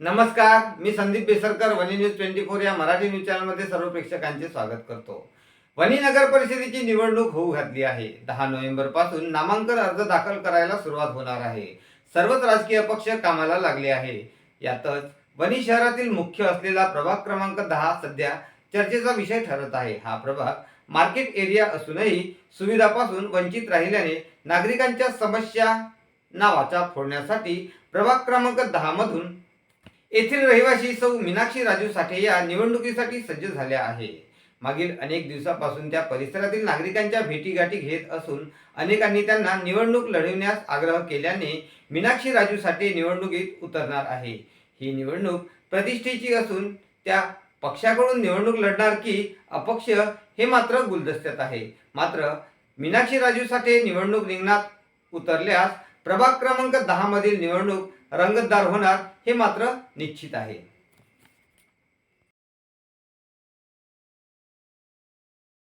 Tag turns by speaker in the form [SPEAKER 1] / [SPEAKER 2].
[SPEAKER 1] नमस्कार मी संदीप बेसरकर वनी न्यूज ट्वेंटी फोर या मराठी न्यूज चॅनलमध्ये सर्व प्रेक्षकांचे स्वागत करतो. वनी नगर परिषदेची निवडणूक होऊ घातली आहे. दहा नोव्हेंबरपासून नामांकन अर्ज दाखल करायला सुरुवात होणार आहे. सर्वच राजकीय पक्ष कामाला लागले आहे. यातच वनी शहरातील मुख्य असलेला प्रभाग क्रमांक दहा सध्या चर्चेचा विषय ठरत आहे. हा प्रभाग मार्केट एरिया असूनही सुविधापासून वंचित राहिल्याने नागरिकांच्या समस्यांना वाचा फोडण्यासाठी प्रभाग क्रमांक दहामधून येथील रहिवासी सौ मीनाक्षी राजू साठे या निवडणुकीसाठी सज्ज झाल्या आहे. मागील अनेक दिवसापासून त्या परिसरातील नागरिकांच्या भेटीगाठी घेत असून अनेकांनी त्यांना निवडणूक लढविण्यास आग्रह केल्याने मीनाक्षी राजू साठे निवडणुकीत उतरणार आहे. ही निवडणूक प्रतिष्ठेची असून त्या पक्षाकडून निवडणूक लढणार की अपक्ष हे मात्र गुलदस्त्यात आहे. मात्र मीनाक्षी राजू साठे निवडणूक रिंगणात उतरल्यास प्रभाग क्रमांक दहा मधील निवडणूक रंगतदार होणार हे मात्र निश्चित आहे.